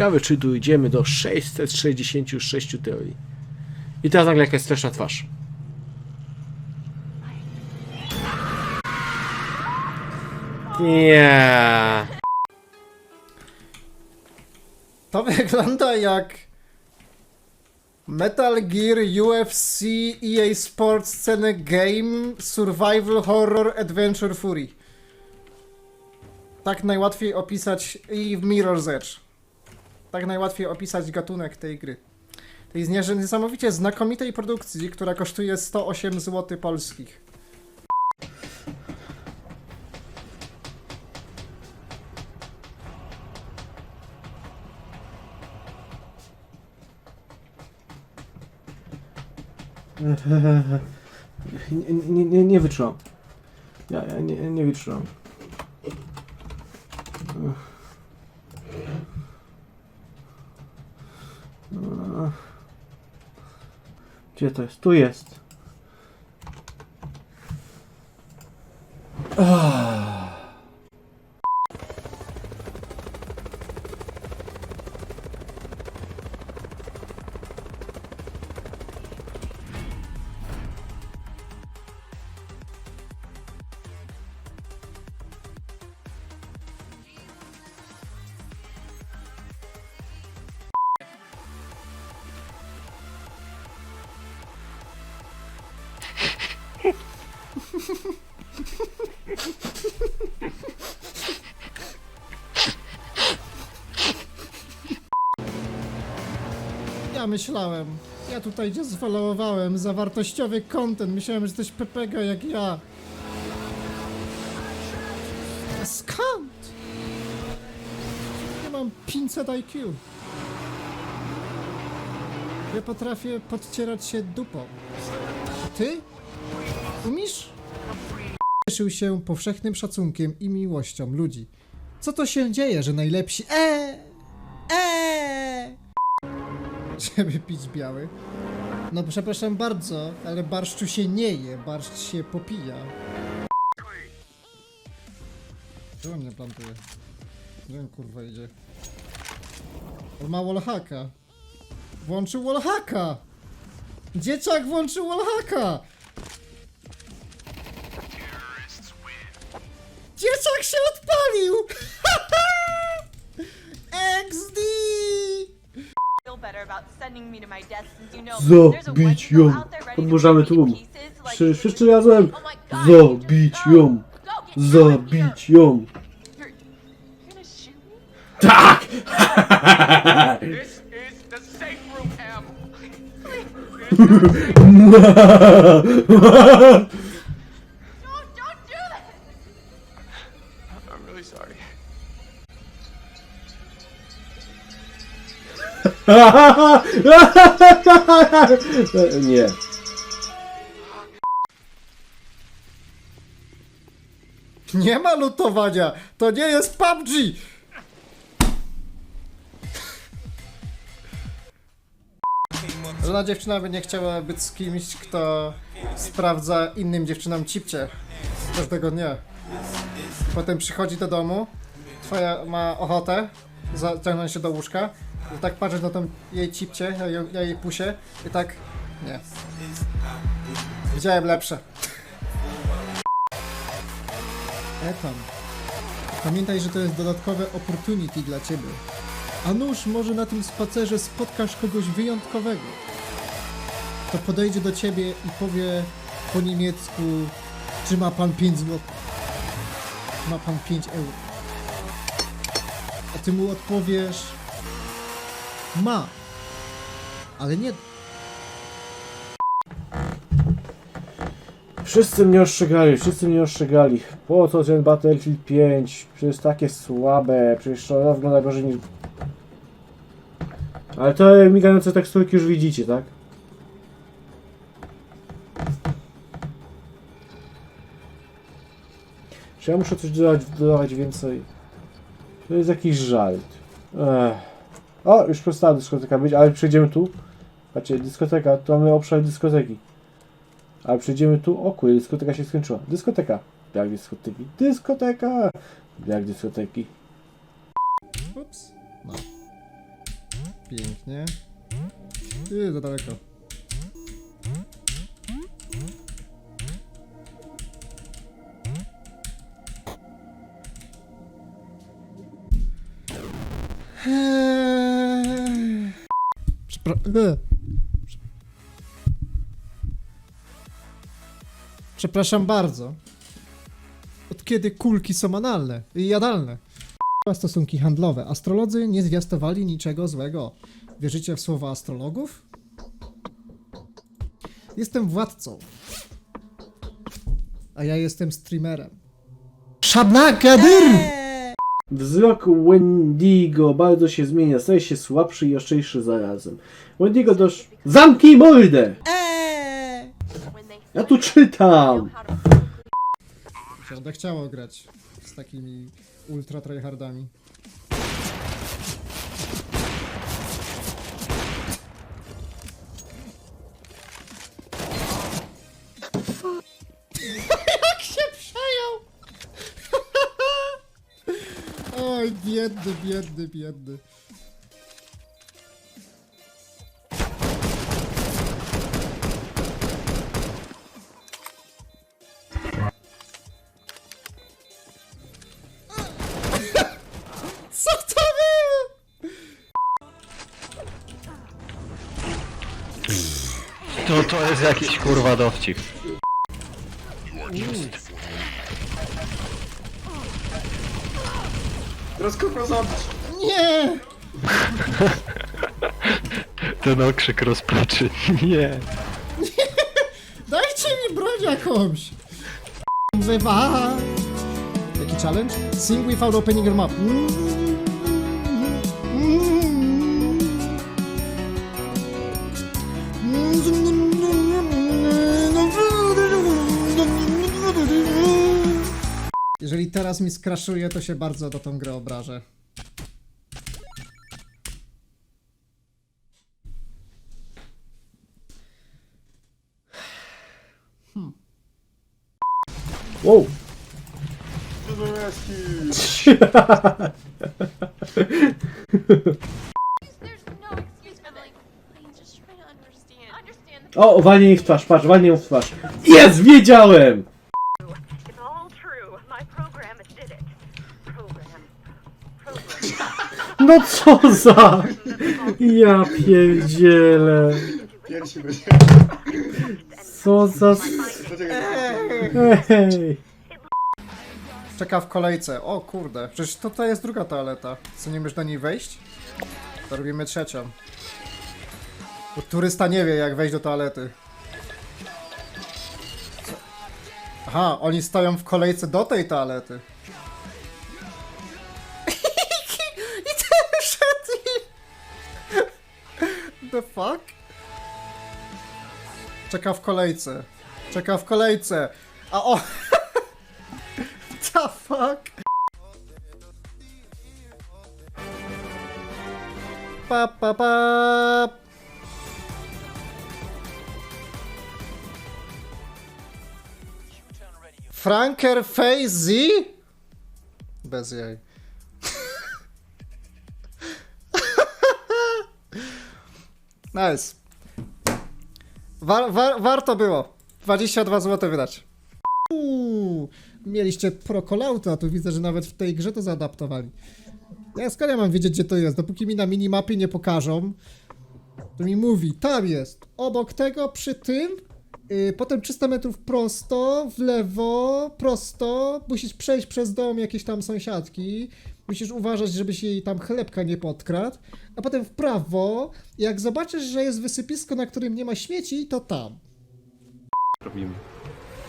Ciekawe, czy dojdziemy do 666 teorii. I teraz nagle jakaś straszna twarz. Nie. To wygląda jak Metal Gear, UFC, EA Sports, sceny game, survival horror, adventure fury. Tak najłatwiej opisać i w Mirror's Edge. Tak najłatwiej opisać gatunek tej gry. Tej niesamowicie znakomitej produkcji, która kosztuje 108 zł polskich. Nie, nie, nie, nie. Ja, ja nie, nie. Gdzie to jest? Tu jest. Ja myślałem. Ja tutaj gdzie zwalowałem za wartościowy content. Myślałem, że jesteś Pepega jak ja. Skąd? Ja mam 500 IQ. Ja potrafię podcierać się dupą. Ty? Umiesz? Cieszył się powszechnym szacunkiem i miłością ludzi. Co to się dzieje, że najlepsi... Eee! Eee! żeby pić biały. No przepraszam bardzo, ale barszczu się nie je, barszcz się popija. Czemu mnie plantuje? Gdzie kurwa idzie? On ma wallhacka. Włączył wallhacka! Dzieciak włączył wallhacka! Dzieciak się odpalił! XD! feel better about sending me to my death since you know there's a Zabić ją! out there ready to Podburzamy rip me to tłum. pieces like Przy, you wszyscy razem! Oh my God, you Zabić ją! go. Zabić ją! You're, you're gonna shoot me? Tak! This is the safe room, Em. Nie. Nie ma lutowania! To nie jest PUBG! Żona dziewczyna by nie chciała być z kimś, kto sprawdza innym dziewczynom cipcie każdego dnia. Potem przychodzi do domu, twoja ma ochotę zaciągnąć się do łóżka tak patrzysz na tą jej cipcie, na jej, pusie i tak nie. Widziałem lepsze. Etam. Pamiętaj, że to jest dodatkowe opportunity dla ciebie. A nuż może na tym spacerze spotkasz kogoś wyjątkowego. To podejdzie do ciebie i powie po niemiecku, czy ma pan 5 zł. Ma pan 5 euro. A ty mu odpowiesz, ma, ale nie Wszyscy mnie ostrzegali, wszyscy mnie ostrzegali. Po co ten Battlefield 5? Przecież takie słabe, przecież to wygląda gorzej niż... Ale te migające teksturki już widzicie, tak? Czy ja muszę coś dodać, dodawać więcej? To jest jakiś żart. Ech. O, już przestała dyskoteka być, ale przejdziemy tu. Patrzcie, dyskoteka, tu mamy obszar dyskoteki. Ale przejdziemy tu, o kurde, dyskoteka się skończyła. Dyskoteka. Jak dyskoteki? Dyskoteka! Jak dyskoteki? Ups. No. Pięknie. Ty, za daleko. Przepraszam bardzo. Od kiedy kulki są analne i jadalne? Stosunki handlowe. Astrolodzy nie zwiastowali niczego złego. Wierzycie w słowa astrologów? Jestem władcą. A ja jestem streamerem. Szabnakadyr! Wzrok Wendigo bardzo się zmienia, staje się słabszy i ostrzejszy zarazem. Wendigo dosz... Zamknij mordę! They Ja tu czytam! Będę chciało grać z takimi ultra tryhardami. Biedny, biedny, biedny. To jest jakiś kurwa dowcip. Rozkopał zabić. Nie! Ten okrzyk rozpaczy. Nie. Dajcie mi broń jakąś! Wzywa! Jaki challenge? Sing without opening your mouth. Jeżeli teraz mi skraszuje, to się bardzo do tą grę obrażę. Wow! There's no to O, walnie jej w twarz, patrz, walnie ją w twarz. Jest, wiedziałem! No co za... Ja pierdzielę. Piersi będzie. Co za... Hej! Czeka w kolejce. O kurde, przecież to, to jest druga toaleta. Co nie możesz do niej wejść? To robimy trzecią. Bo turysta nie wie jak wejść do toalety. Aha, oni stoją w kolejce do tej toalety. I ten szedł. The fuck? Czeka w kolejce. Czeka w kolejce. A o... The fuck? Pa pa pa. Franker Fazy? Bez jaj. nice. War, war, warto było. 22 zł wydać. Uuu, mieliście pro kolauta, tu widzę, że nawet w tej grze to zaadaptowali. Ja skąd ja mam wiedzieć, gdzie to jest? Dopóki mi na minimapie nie pokażą, to mi mówi, tam jest, obok tego, przy tym, potem 300 metrów prosto, w lewo, prosto, musisz przejść przez dom jakiejś tam sąsiadki, musisz uważać, żebyś jej tam chlebka nie podkradł, a potem w prawo, jak zobaczysz, że jest wysypisko, na którym nie ma śmieci, to tam. Robimy.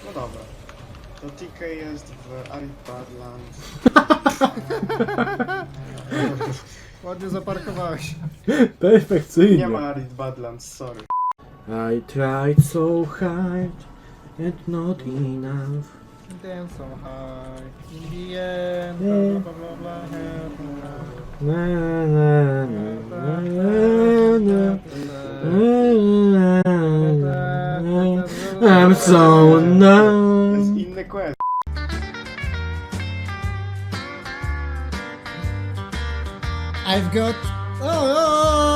No dobra. To TK jest w Arid Badlands. Ładnie zaparkowałeś. Perfekcyjnie. Nie ma Arid Badlands, sorry. I tried so hard and not enough. Dance so high, in the end, blah blah blah blah, blah. Na, na, na, na, na, na, na. I'm so To jest numb. inny quest. I've got. Oh, oh, oh.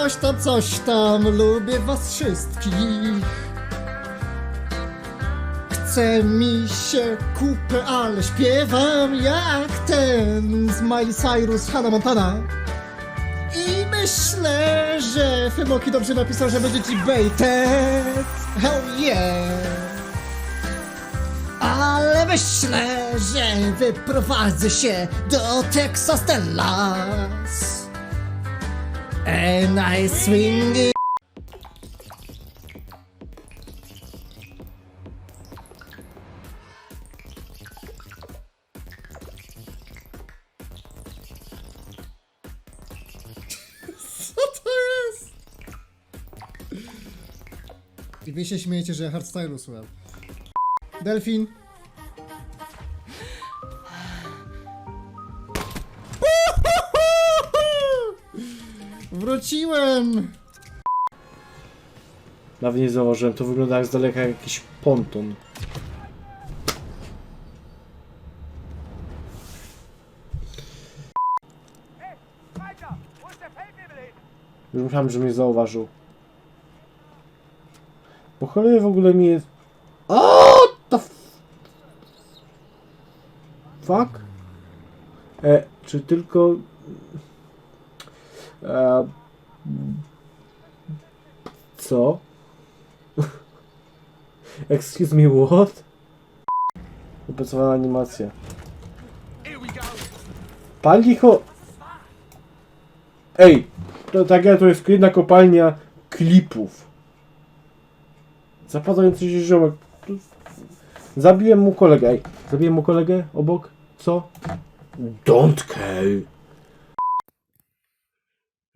Coś tam, coś tam, lubię was wszystkich. Chce mi się kupę, ale śpiewam jak ten z Miley Cyrus, Hannah Montana. I myślę, że Femoki dobrze napisał, że będzie ci baited. Hell yeah. Ale myślę, że wyprowadzę się do Texas Dallas. And I swing it. I wy się śmiejecie, że ja hardstylu słucham. Delfin. Wróciłem! Nawet nie zauważyłem, to wygląda jak z daleka jak jakiś ponton. Już myślałem, że mnie zauważył. Cholery w ogóle mi jest... O, to f... Fuck? E, czy tylko... E, co? Excuse me, what? Opracowana animacja. Pali ho... Ej! To tak jak to jest jedna kopalnia klipów. Zapadający się ziomek. Zabiłem mu kolegę. Ej, zabiłem mu kolegę obok. Co? Don't care.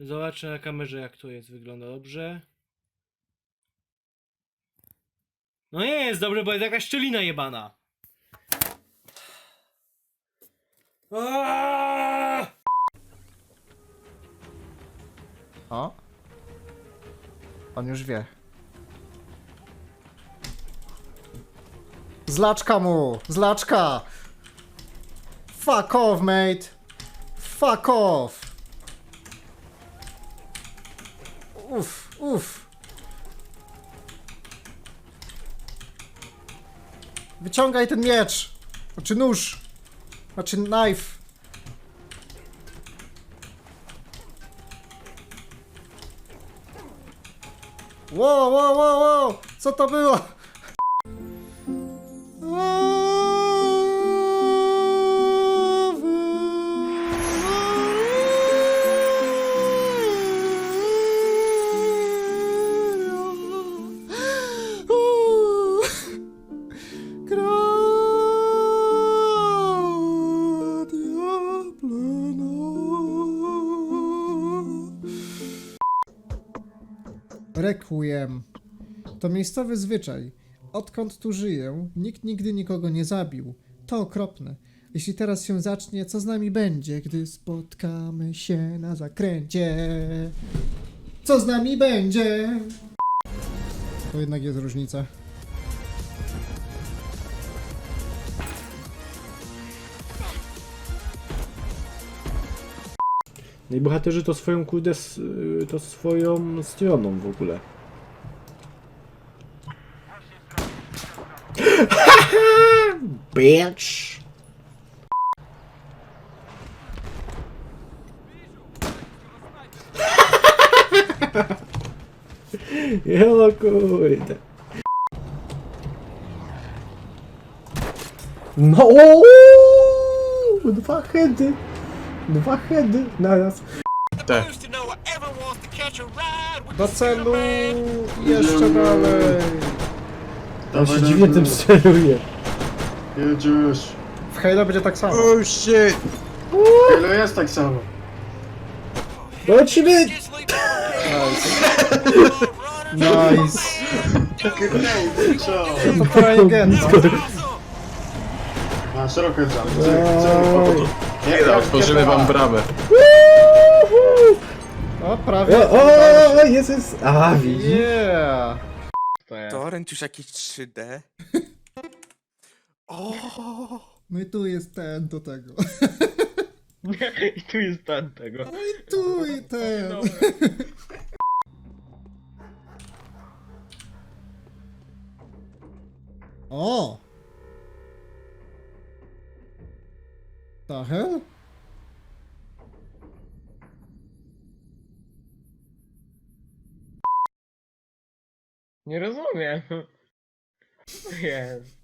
Zobaczę na kamerze jak to jest. Wygląda dobrze. No nie jest dobre, bo jest jakaś szczelina jebana. O? On już wie. Zlaczka mu! Zlaczka! Fuck off, mate! Fuck off! Wyciągaj ten miecz! Znaczy nóż! Znaczy knife! Wow, wow, wow, wow! Co to było? To miejscowy zwyczaj. Odkąd tu żyję, nikt nigdy nikogo nie zabił. To okropne. Jeśli teraz się zacznie, co z nami będzie, gdy spotkamy się na zakręcie? Co z nami będzie? To jednak jest różnica. No i bohaterzy to swoją kurde, y, to swoją stroną w ogóle. Bitch! Jo kurde. No! Dwa heady! Dwa heady naraz. Do celu! Jeszcze dalej! On się dziwnie tym steruje. Jedziesz. W Halo będzie tak samo. Halo jest tak samo. Lecimy! Nice! Co? To try again. Na szeroko jump. Cyk, cyk. Nie, Dobra, otworzymy wam bramę. O, prawie. O, o, o, jest, jest. A, widzi. Yeah! Torrent już jakieś 3D. O! No i tu jest ten do tego. I tu jest ten tego. No i tu i ten. O! Tachel? Nie rozumiem. Jest?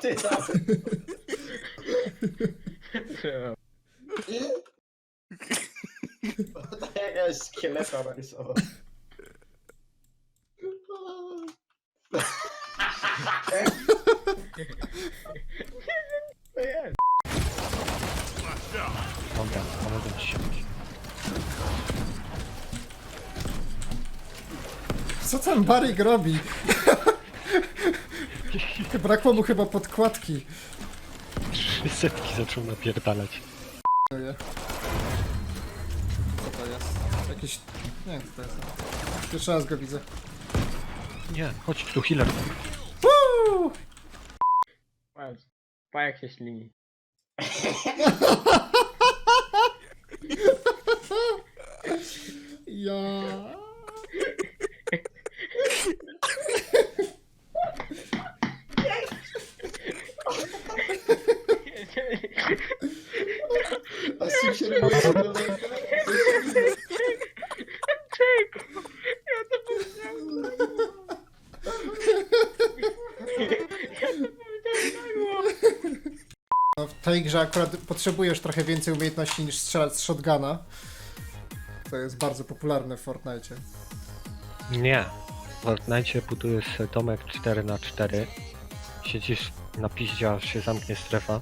Ty tam. To jakaś szkieleta narysował. Dobra. Co ten Barik robi? Brakło mu chyba podkładki. Trzy setki zaczął napierdalać. Co to jest? Jakiś... Nie wiem co to jest. Pierwszy raz go widzę. Nie, chodź tu, healer. Woo! Pa jak się ślini. Ja... A z czym się robi? Czego? Ja to powiedziałem. Ja to powiedziałem No, w tej grze akurat potrzebujesz trochę więcej umiejętności niż strzelać z shotguna. To jest bardzo popularne w Fortnite. Nie. W Fortnite budujesz domek 4 na 4 Siedzisz na piździe, aż się zamknie strefa.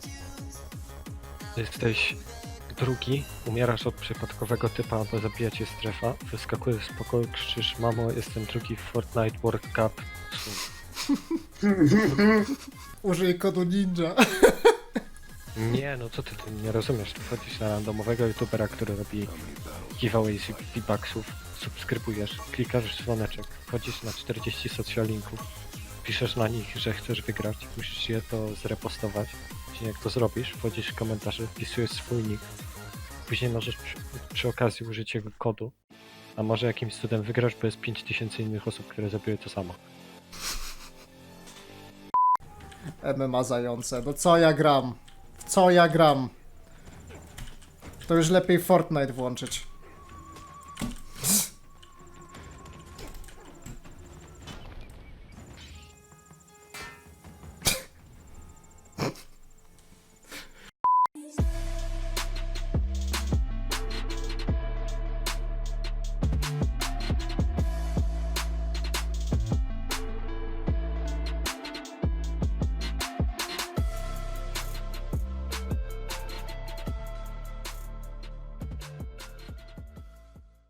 Jesteś drugi, umierasz od przypadkowego typa, bo zabija cię strefa. Wyskakujesz z pokoju, krzyczysz Mamo, jestem drugi w Fortnite World Cup. Użyj kodu ninja. Nie, no co ty, ty nie rozumiesz. Ty wchodzisz na randomowego youtubera, który robi giveaway z V-Bucksów, subskrybujesz, klikasz dzwoneczek, wchodzisz na 40 socialinków, piszesz na nich, że chcesz wygrać, musisz je to zrepostować. Później jak to zrobisz, wchodzisz w komentarze, wpisujesz swój nick, później możesz przy, przy okazji użyć jego kodu, a może jakimś cudem wygrasz, bo jest 5000 innych osób, które zrobiły to samo. MMA zające. No co ja gram? Co ja gram? To już lepiej Fortnite włączyć.